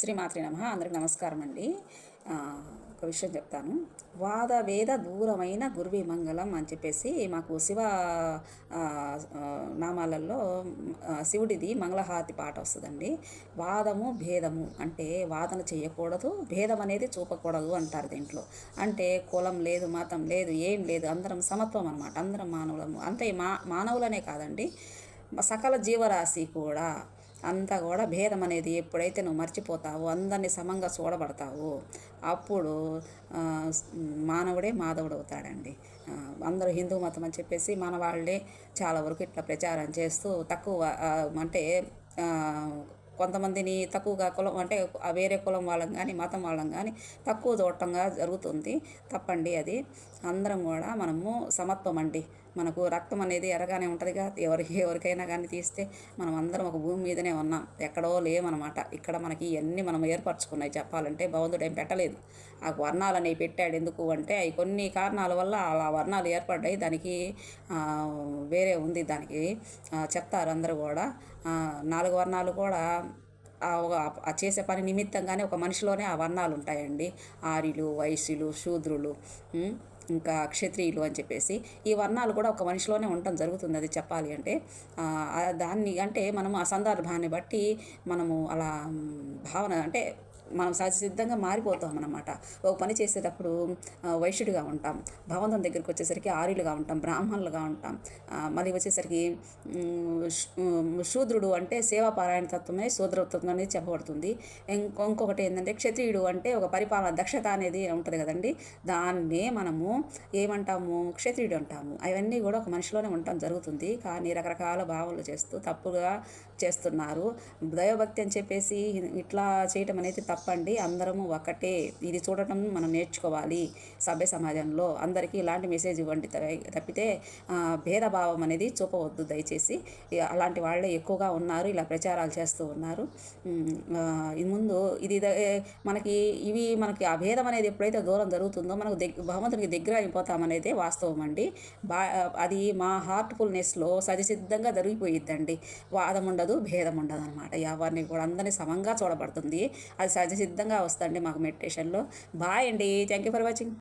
శ్రీమాత్రి నమ. అందరికి నమస్కారం అండి. ఒక విషయం చెప్తాను. వాద వేద దూరమైన గురువి మంగళం అని చెప్పేసి మాకు శివ నామాలలో శివుడిది మంగళహారతి పాట వస్తుందండి. వాదము భేదము అంటే వాదన చేయకూడదు భేదం అనేది చూపకూడదు అంటారు దీంట్లో. అంటే కులం లేదు మతం లేదు ఏం లేదు అందరం సమత్వం అనమాట అందరం మానవులము అంతే మా మానవులనే కాదండి. సకల జీవరాశి కూడా అంతా కూడా భేదం అనేది ఎప్పుడైతే నువ్వు మర్చిపోతావో అందరినీ సమంగా చూడబడతావో అప్పుడు మానవుడే మాధవుడు అవుతాడండి. అందరూ హిందూ మతం అని చెప్పేసి మన వాళ్ళే చాలా వరకు ఇట్లా ప్రచారం చేస్తూ తక్కువ అంటే కొంతమందిని తక్కువగా కులం అంటే వేరే కులం వాళ్ళం కానీ మతం వాళ్ళం కానీ తక్కువ చూడటంగా జరుగుతుంది. తప్పండి అది. అందరం కూడా మనము సమత్వం అండి. మనకు రక్తం అనేది ఎరగానే ఉంటుందిగా. ఎవరికి ఎవరికైనా కానీ తీస్తే మనం అందరం ఒక భూమి మీదనే ఉన్నాం. ఎక్కడో లేమన్నమాట ఇక్కడ మనకి ఇవన్నీ మనం ఏర్పరచుకున్నాయి. చెప్పాలంటే భగవంతుడు ఏం పెట్టలేదు. ఆ వర్ణాలు అనేవి పెట్టాడు ఎందుకు అంటే అవి కొన్ని కారణాల వల్ల అలా వర్ణాలు ఏర్పడ్డాయి. దానికి వేరే ఉంది. దానికి చెప్తారు అందరూ కూడా. నాలుగు వర్ణాలు కూడా ఆ చేసే పని నిమిత్తంగానే ఒక మనిషిలోనే ఆ వర్ణాలు ఉంటాయండి ఆర్యులు వైశ్యులు శూద్రులు ఇంకా క్షత్రియులు అని చెప్పేసి ఈ వర్ణాలు కూడా ఒక మనిషిలోనే ఉండటం జరుగుతుంది అది చెప్పాలి అంటే. దాన్ని అంటే మనం ఆ సందర్భాన్ని బట్టి మనము అలా భావన అంటే మనం సహజ సిద్ధంగా మారిపోతాం అన్నమాట. ఒక పని చేసేటప్పుడు వైశ్యుడిగా ఉంటాం. భగవంతుని దగ్గరికి వచ్చేసరికి ఆర్యులుగా ఉంటాం బ్రాహ్మణులుగా ఉంటాం. మళ్ళీ వచ్చేసరికి శూద్రుడు అంటే సేవాపారాయణ తత్వమే శూద్రత్వం అనేది చెప్పబడుతుంది. ఇంకో ఇంకొకటి ఏంటంటే క్షత్రియుడు అంటే ఒక పరిపాలన దక్షత అనేది ఉంటుంది కదండి. దాన్నే మనము ఏమంటాము? క్షత్రియుడు అంటాము. అవన్నీ కూడా ఒక మనిషిలోనే ఉండటం జరుగుతుంది. కానీ రకరకాల భావనలు చేస్తూ తప్పుగా చేస్తున్నారు. దైవభక్తి అని చెప్పేసి ఇట్లా చేయటం అనేది తప్పండి. అందరము ఒకటే. ఇది చూడటం మనం నేర్చుకోవాలి సభ్య సమాజంలో. అందరికీ ఇలాంటి మెసేజ్ ఇవ్వండి తప్పితే భేదభావం అనేది చూపవద్దు దయచేసి. అలాంటి వాళ్ళే ఎక్కువగా ఉన్నారు ఇలా ప్రచారాలు చేస్తూ ఉన్నారు. ఇది ముందు ఇది ద- మనకి ఇవి మనకి ఆ భేదం అనేది ఎప్పుడైతే దూరం జరుగుతుందో మనకు దగ్గ భగవంతునికి దగ్గర అయిపోతామనేదే వాస్తవం అండి. బా అది మా హార్ట్ఫుల్నెస్లో సజసిద్ధంగా జరిగిపోయిద్దండి. వాదం ఉండదు భేదం ఉండదు అనమాట ఎవరిని కూడా అందరినీ సమంగా చూడబడుతుంది. అది సహజసిద్ధంగా వస్తుంది మాకు మెడిటేషన్లో బాయ్ అండి. Thank you for watching